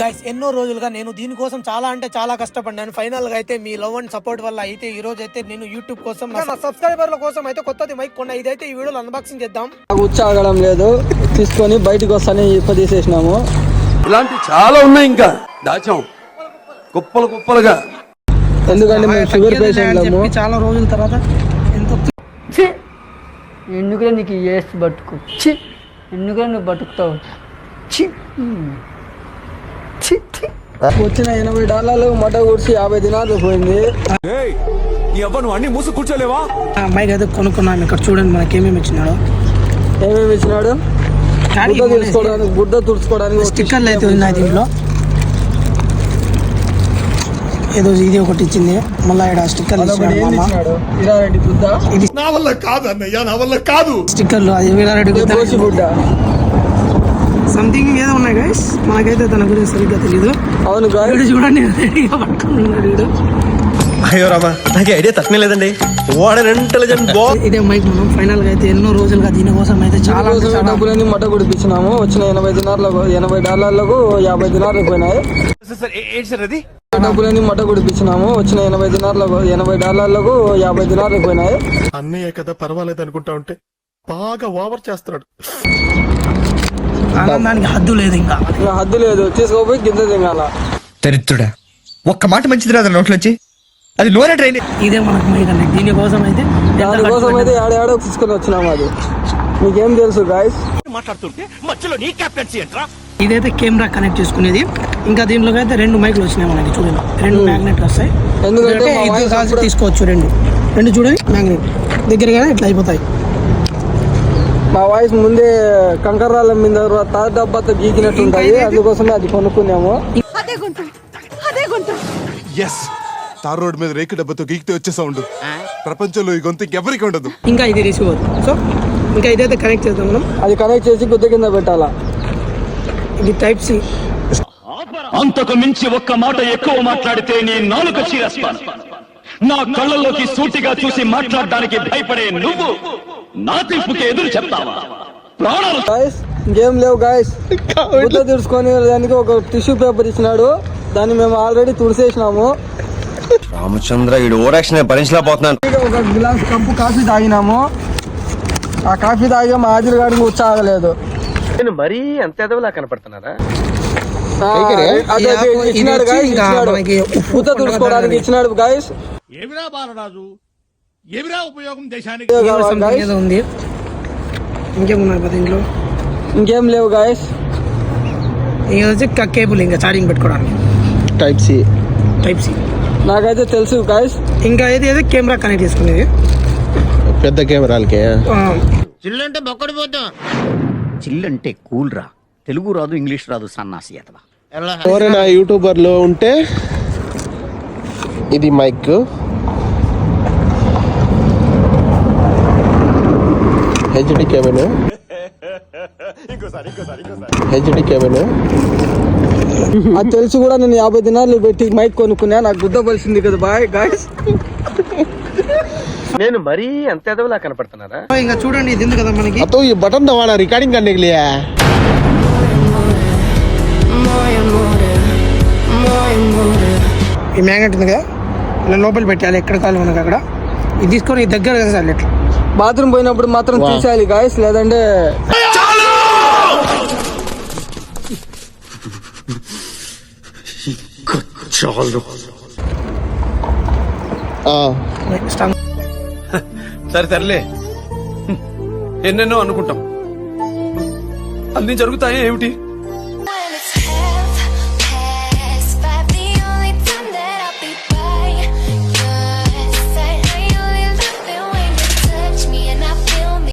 Guys ఎన్నో రోజులుగా నేను దీనికోసం చాలా అంటే చాలా కష్టపడ్డాను. ఫైనల్గా అయితే మీ లవ్ అండ్ సపోర్ట్ వల్ల అయితే ఈ రోజు అయితే నేను యూట్యూబ్ కోసం నా సబ్స్క్రైబర్ల కోసం అయితే కొత్తది మైక్ కొన్న. ఇదైతే ఈ వీడియోలో అన్బాక్సింగ్ చేద్దాం. నాకు ఉచ్చాగడం లేదు. తీసుకొని బయటకు వస్తానే ఇప్ప తీసేసినాము ఇలాంటి చాలా ఉన్నాయి ఇంకా. దాచాం. కుప్పలు కుప్పలుగా. ఎందుకంటే మేము షుగర్ పేషెంట్లము చాలా రోజుల తర్వాత ఎంత ఎందుకులే నీకు ఏసి బతుకు? చి ఎందుకులే నువ్వు బతుకుతావు? చి వచ్చిన ఎనభై డాలర్లు మట కూర్చి యాభై దినాలు పోయింది. నువ్వు అన్ని మూసు కూర్చోలేవా? అమ్మాయికి అయితే కొనుక్కున్నాం ఇక్కడ చూడండి మనకి ఏమేమి ఇచ్చినాడు. ఏమేమి ఇచ్చినాడు? గుడ్డ తుడుచుకోవడానికి గుడ్డ తుడుచుకోవడానికి స్టిక్కర్లు అయితే ఉన్నాయి దీంట్లో. ఏదో ఇది ఒకటి ఇచ్చింది. మళ్ళీ ఇక్కడ స్టిక్కర్లు ఇది నా వల్ల కాదు అన్నయ్య నా వల్ల కాదు. స్టిక్కర్లు అది వీరారెడ్డి సంథింగ్ గైస్ మనకైతే తన గురించి సరిగ్గా తెలియదు అవును గాయ వీడు చూడండి రెడీగా వీడు. అయ్యో రామా నాకు ఐడియా తక్కువ లేదండి. అన్ ఇంటెలిజెంట్ బా. ఇదే మైక్ మనం ఫైనల్గా అయితే ఎన్నో రోజులుగా దీనికోసం అయితే చాలా చాలా డబ్బులన్నీ మట కుడిపించినాము వచ్చిన ఎనభై దినార్లకు ఎనభై డాలర్లకు యాభై దినార్లు పోయినాయి. సార్ ఏంటి సార్ అది డబ్బులన్నీ మట కుడిపించినాము వచ్చిన ఎనభై దినార్లకు ఎనభై డాలర్లకు యాభై దినార్లు పోయినాయి. అన్నయ్య కదా పర్వాలేదు అనుకుంటా ఉంటే బాగా ఓవర్ చేస్తున్నాడు. ఆనందానికి హద్దు లేదు ఇంకా. ఇంకా హద్దు లేదు తీసుకోపోయి కింద దిగాల దరిద్రుడా. ఒక్క మాట మంచిది రాదు నోట్లోంచి. అది లోనే ట్రైన్. ఇదే మనకు దీనికోసం అయితే దానికోసం అయితే ఏడాడో తీసుకొని వచ్చినాము అది. మీకేం తెలుసు గాయస్ మాట్లాడుతుంటే మధ్యలో నీ కెప్టెన్సీ ఏంట్రా? ఇదైతే కెమెరా కనెక్ట్ చేసుకునేది. ఇంకా దీంట్లోకి అయితే రెండు మైకులు వచ్చినాయి మనకి చూడండి. రెండు మ్యాగ్నెట్లు వస్తాయి. ఎందుకంటే ఇది అప్పుడే- తీసుకోవచ్చు రెండు. రెండు చూడండి మ్యాగ్నెట్ దగ్గరగానే ఇట్లా అయిపోతాయి. మా వాయిస్ ముందే కంకర్రాల మీద తాత డబ్బాతో గీకినట్టు ఉంటాయి అందుకోసమే అది కొనుక్కున్నాము. ఎస్ తార్ రోడ్ మీద రేకు డబ్బతో గీకితే వచ్చే సౌండ్. ప్రపంచంలో ఈ గొంతు ఇంకెవరికి ఉండదు. ఇంకా ఇది రిసీవర్. సో ఇంకా ఇదైతే కనెక్ట్ చేద్దాం మనం. అది కనెక్ట్ చేసి గుద్ద కింద పెట్టాలా? ఇది టైప్ సి అంతకు మించి ఒక్క మాట ఎక్కువ మాట్లాడితే నీ నాలుక చీరేస్తాను. నా కళ్ళల్లోకి సూటిగా చూసి మాట్లాడడానికి భయపడే నువ్వు. నా తీర్పుకి ఎదురు చెప్తావా? ప్రాణాలు గాయస్ ఇంకేం లేవు గాయస్ గుద్ద తుడుచుకొని దానికి ఒక టిష్యూ పేపర్ ఇచ్చినాడు. దాన్ని మేము ఆల్రెడీ తుడిసేసినాము. రామచంద్ర ఈడు ఓరాక్షన్ భరించలేకపోతున్నాను ఒక గ్లాస్ కప్పు కాఫీ తాగినాము. ఆ కాఫీ తాగే మా హాజరు గాడికి ఉత్సాహలేదు నేను మరీ అంత ఎదవలా కనపడుతున్నారా ఇచ్చినాడు గాయస్ ఉప్పు తుడుచుకోవడానికి ఇచ్చినాడు. గాయస్ ఏమిరా బాలరాజు? ఏమిరా ఉపయోగం దేశానికి? గాయస్ ఏదో ఉంది. ఇంకేమున్నాయి పది ఇంట్లో ఇంకేం లేవు గాయస్ ఇది వచ్చి కేబుల్ ఇంకా ఛార్జింగ్ పెట్టుకోవడానికి. టైప్ సి టైప్ సి నాకైతే తెలుసు గాయస్ ఇంకా అయితే కెమెరా కనెక్ట్ చేసుకునేది. పెద్ద కెమెరాలకి. చిల్లంటే బొక్కడిపోతాం చిల్లంటే కూల్ రా. తెలుగు రాదు ఇంగ్లీష్ రాదు సన్నాసి అతవా ఎవరైనా యూట్యూబర్లు ఉంటే ఇది mic HD cable HD cable అది తెలిసి కూడా నేను యాభై దినాలు పెట్టి మైక్ కొనుక్కున్నా. నాకు గుద్ద పలిసింది కదా బాయ్ గాయస్ నేను మరీ అంత ఎదవలా కనపడుతున్నారా ఇంకా చూడండి ఇది ఉంది కదా మనకి? అతో ఈ బటన్ దవాడా రికార్డింగ్ కండి ఈ మ్యాగ్నెట్ ఉంది కదా ఇలా లోపల పెట్టాలి ఎక్కడ కాలు ఉన్నది అక్కడ. ఇది తీసుకొని దగ్గర కదా సార్ ఇట్లా. బాత్రూమ్ పోయినప్పుడు మాత్రం తీసేయాలి గాయస్ లేదంటే సరే సర్లే. ఎన్నెన్నో అనుకుంటాం. అన్ని జరుగుతాయా ఏమిటి?